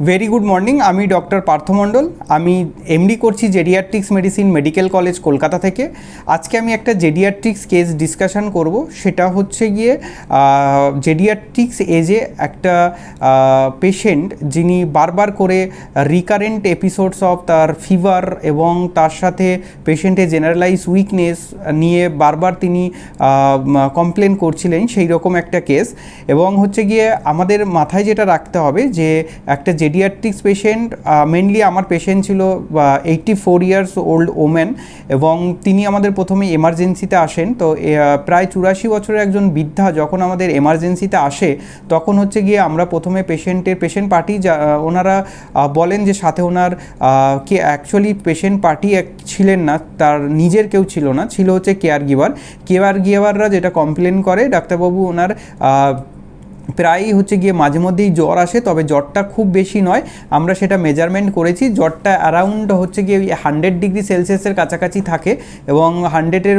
Very good morning আমি doctor পার্থমণ্ডল আমি MD করছি geriatrics medicine medical college Kolkata থেকে। আজকে আমি একটা জেডিয়াট্রিক্স কেস ডিসকাশন করব। সেটা হচ্ছে গিয়ে জেডিয়াট্রিক্স এজে একটা পেশেন্ট যিনি বারবার করে রিকারেন্ট এপিসোডস অফ তার ফিভার এবং তার সাথে পেশেন্টের জেনারেলাইজ উইকনেস নিয়ে বারবার তিনি কমপ্লেন করছিলেন, সেই রকম একটা কেস এবং হচ্ছে গিয়ে আমাদের মাথায় যেটা রাখতে হবে যে, একটা জেডিয়াট্রিক্স পেশেন্ট মেনলি আমার পেশেন্ট ছিল eighty four years old woman এবং তিনি আমাদের প্রথমে এমার্জেন্সিতে আসেন। তো প্রায় চুরাশি বছরের একজন বৃদ্ধা যখন আমাদের এমার্জেন্সিতে আসে, তখন হচ্ছে গিয়ে আমরা প্রথমে পেশেন্টের পেশেন্ট পার্টি যা ওনারা বলেন যে সাথে ওনার কে অ্যাকচুয়ালি পেশেন্ট পার্টি ছিলেন না, তার নিজের কেউ ছিল না, ছিল হচ্ছে কেয়ার গিভার কেয়ার গিভাররা যেটা কমপ্লেন করে, ডাক্তারবাবু ওনার প্রায়ই হচ্ছে গিয়ে মাঝে মধ্যেই জ্বর আসে, তবে জ্বরটা খুব বেশি নয়। আমরা সেটা মেজারমেন্ট করেছি, জ্বরটা অ্যারাউন্ড হচ্ছে গিয়ে ওই হান্ড্রেড ডিগ্রি সেলসিয়াসের কাছাকাছি থাকে এবং হান্ড্রেডের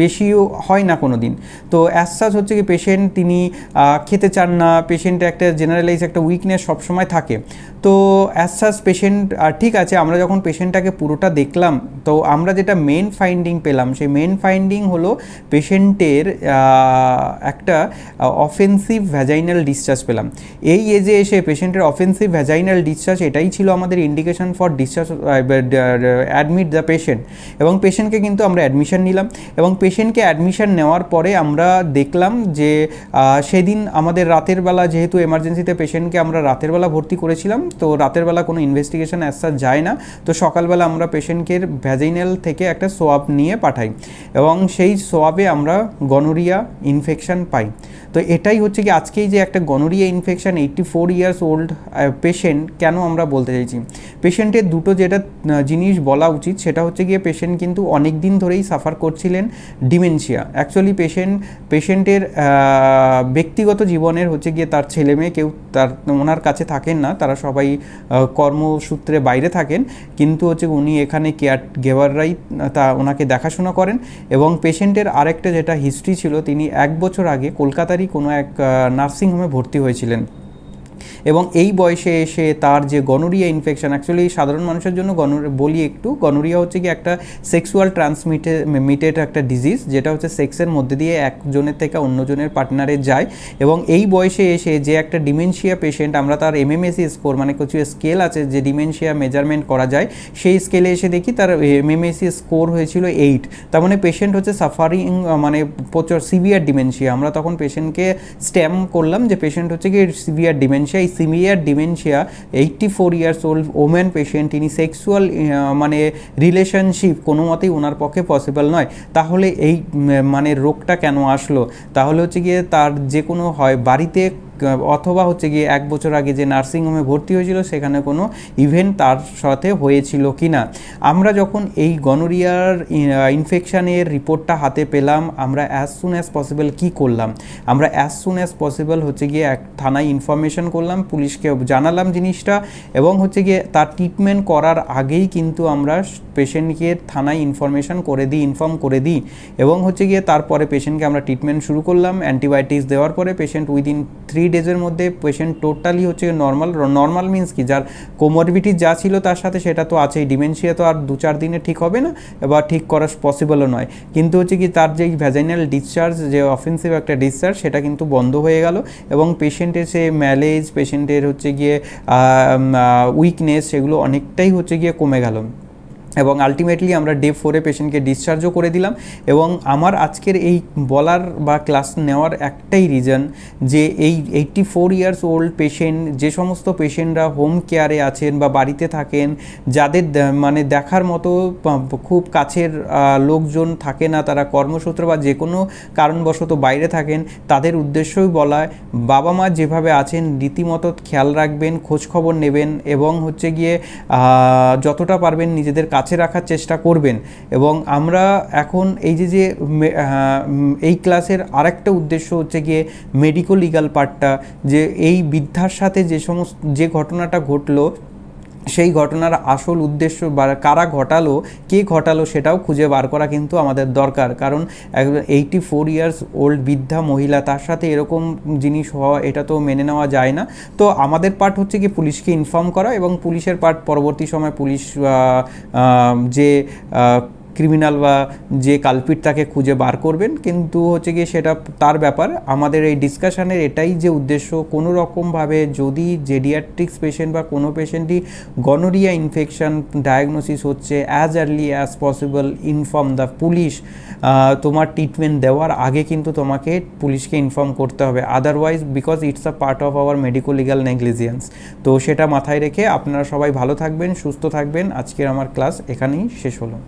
বেশিও হয় না কোনো দিন তো অ্যাজ সাচ হচ্ছে কি পেশেন্ট তিনি খেতে চান না পেশেন্টের একটা জেনারেলাইজ একটা উইকনেস সবসময় থাকে। তো অ্যাজ সাচ পেশেন্ট ঠিক আছে, আমরা যখন পেশেন্টটাকে পুরোটা দেখলাম, তো আমরা যেটা মেন ফাইন্ডিং পেলাম, সেই মেন ফাইন্ডিং হলো পেশেন্টের একটা অফেন্সিভ ভ্যাজাইনাল ডিসচার্জ পেলাম। এই এজে এসে পেশেন্টের অফেন্সিভ ভ্যাজাইনাল ডিসচার্জ এটাই ছিল আমাদের indication for discharge admit the patient এবং পেশেন্টকে কিন্তু আমরা অ্যাডমিশন নিলাম। এবং পেশেন্টকে অ্যাডমিশন নেওয়ার পরে আমরা দেখলাম যে সেদিন আমাদের রাতের বেলা যেহেতু এমার্জেন্সিতে পেশেন্টকে আমরা রাতের বেলা ভর্তি করেছিলাম, তো রাতের বেলা কোনো ইনভেস্টিগেশন অ্যাসা যায় না। তো সকালবেলা আমরা পেশেন্টকে ভ্যাজাইনাল থেকে একটা সোয়াব নিয়ে পাঠাই। এবং সেই সোয়াবে আমরা গনোরিয়া ইনফেকশন পাই। তো এটাই হচ্ছে কি আজকেই যে একটা gonorrhoea infection eighty four years old patient কেন আমরা বলতে চাইছি? পেশেন্টের দুটো যেটা জিনিস বলা উচিত, সেটা হচ্ছে গিয়ে পেশেন্ট কিন্তু অনেক দিন ধরেই সাফার করছিলেন ডিমেনশিয়া অ্যাকচুয়ালি পেশেন্ট পেশেন্টের ব্যক্তিগত জীবনের হচ্ছে গিয়ে তার ছেলে মেয়ে কেউ তার, ওনার কাছে থাকেন না, তারা সবাই কর্মসূত্রে বাইরে থাকেন, কিন্তু হচ্ছে উনি এখানে কেয়ার গেভাররাই তা ওনাকে দেখাশোনা করেন এবং পেশেন্টের আরেকটা যেটা হিস্ট্রি ছিল, তিনি এক বছর আগে কলকাতারই কোনো এক নার্সিংহোমে ভর্তি হয়েছিলেন। এবং এই বয়সে এসে তার যে গনোরিয়া ইনফেকশন অ্যাকচুয়ালি সাধারণ মানুষের জন্য গন বলি একটু গনোরিয়া হচ্ছে কি একটা সেক্সুয়াল ট্রান্সমিটে মিটেড একটা ডিজিজ যেটা হচ্ছে সেক্সের মধ্যে দিয়ে একজনের থেকে অন্যজনের পার্টনারে যায়। এবং এই বয়সে এসে যে একটা ডিমেনশিয়া পেশেন্ট আমরা তার এমএমএসি স্কোর মানে কিছু স্কেল আছে যে ডিমেনশিয়া মেজারমেন্ট করা যায়, সেই স্কেলে এসে দেখি তার এমএমএসি স্কোর হয়েছিল এইট তার মানে পেশেন্ট হচ্ছে সাফারিং মানে প্রচুর সিভিয়ার ডিমেনশিয়া আমরা তখন পেশেন্টকে স্ট্যাম করলাম যে পেশেন্ট হচ্ছে কি সিভিয়ার ডিমেনশিয়া এই severe dementia eighty four years old woman patient ইনি সেক্সুয়াল মানে রিলেশনশিপ কোনো মতেই ওনার পক্ষে পসিবল নয়। তাহলে এই মানে রোগটা কেন আসলো? তাহলে হচ্ছে গিয়ে তার যে কোনো হয়, বাড়িতে অথবা হচ্ছে গিয়ে এক বছর আগে যে নার্সিংহোমে ভর্তি হয়েছিল, সেখানে কোনো ইভেন্ট তার সাথে হয়েছিল কি না আমরা যখন এই গনোরিয়ার ইনফেকশানের রিপোর্টটা হাতে পেলাম, আমরা অ্যাজ সুন অ্যাজ পসিবল কি করলাম? আমরা অ্যাজ সুন অ্যাজ পসিবল হচ্ছে গিয়ে এক থানায় ইনফরমেশন করলাম, পুলিশকে জানালাম জিনিসটা এবং হচ্ছে গিয়ে তার ট্রিটমেন্ট করার আগেই কিন্তু আমরা পেশেন্টকে থানায় ইনফরমেশন করে দিই ইনফর্ম করে দিই। এবং হচ্ছে গিয়ে তারপরে পেশেন্টকে আমরা ট্রিটমেন্ট শুরু করলাম অ্যান্টিবায়োটিক্স দেওয়ার পরে পেশেন্ট উইদিন থ্রি ডেজের মধ্যে পেশেন্ট টোটালি হচ্ছে নর্মাল নর্মাল মিন্স কি? যার কোমরবিটি যা ছিল তার সাথে সেটা তো আছেই। ডিমেনশিয়া তো আর দু চার দিনে ঠিক হবে না বা ঠিক করা পসিবলও নয়। কিন্তু হচ্ছে কি, তার যে ভ্যাজাইনাল ডিসচার্জ যে অফেন্সিভ একটা ডিসচার্জ সেটা কিন্তু বন্ধ হয়ে গেল এবং পেশেন্টের সে ম্যালেজ পেশেন্টের হচ্ছে গিয়ে উইকনেস সেগুলো অনেকটাই হচ্ছে গিয়ে কমে গেল। এবং আলটিমেটলি আমরা ডে ফোরে পেশেন্টকে ডিসচার্জও করে দিলাম এবং আমার আজকের এই বলার বা ক্লাস নেওয়ার একটাই রিজন যে এই eighty four years old patient যে সমস্ত পেশেন্টরা হোম কেয়ারে আছেন বা বাড়িতে থাকেন, যাদের মানে দেখার মতো খুব কাছের লোকজন থাকে না, তারা কর্মসূত্র বা যে কোনো কারণবশত বাইরে থাকেন, তাদের উদ্দেশ্যই বলা, বাবা মা যেভাবে আছেন, রীতিমতো খেয়াল রাখবেন, খোঁজ খবর নেবেন এবং হচ্ছে গিয়ে যতটা পারবেন নিজেদের কাছে রাখার চেষ্টা করবেন। এবং আমরা এখন এই যে যে এই ক্লাসের আরেকটা উদ্দেশ্য হচ্ছে গিয়ে মেডিকো লিগাল পার্টটা যে এই বৃদ্ধার সাথে যে সমস্ত, যে ঘটনাটা ঘটলো সেই ঘটনার আসল উদ্দেশ্য বা কারা ঘটালো, কে ঘটালো সেটাও খুঁজে বার করা কিন্তু আমাদের দরকার। কারণ এইটি ফোর ইয়ার্স ওল্ড বৃদ্ধা মহিলা, তার সাথে এরকম জিনিস হওয়া, এটা তো মেনে নেওয়া যায় না। তো আমাদের পার্ট হচ্ছে কি পুলিশকে ইনফর্ম করা এবং পুলিশের পার্ট পরবর্তী সময় পুলিশ যে ক্রিমিনাল বা যে কালপিট তাকে খুঁজে বার করবেন, কিন্তু হচ্ছে গিয়ে সেটা তার ব্যাপার। আমাদের এই ডিসকাশনের এটাই যে উদ্দেশ্য, কোনো রকমভাবে যদি জেডিয়াট্রিক্স পেশেন্ট বা কোনো পেশেন্টই গনোরিয়া ইনফেকশন ডায়াগনোসিস হচ্ছে as early as possible inform the police তোমার ট্রিটমেন্ট দেওয়ার আগে কিন্তু তোমাকে পুলিশকে ইনফর্ম করতে হবে। Otherwise because it's a part of our medico legal negligence তো সেটা মাথায় রেখে আপনারা সবাই ভালো থাকবেন, সুস্থ থাকবেন। আজকের আমার ক্লাস এখানেই শেষ হলো।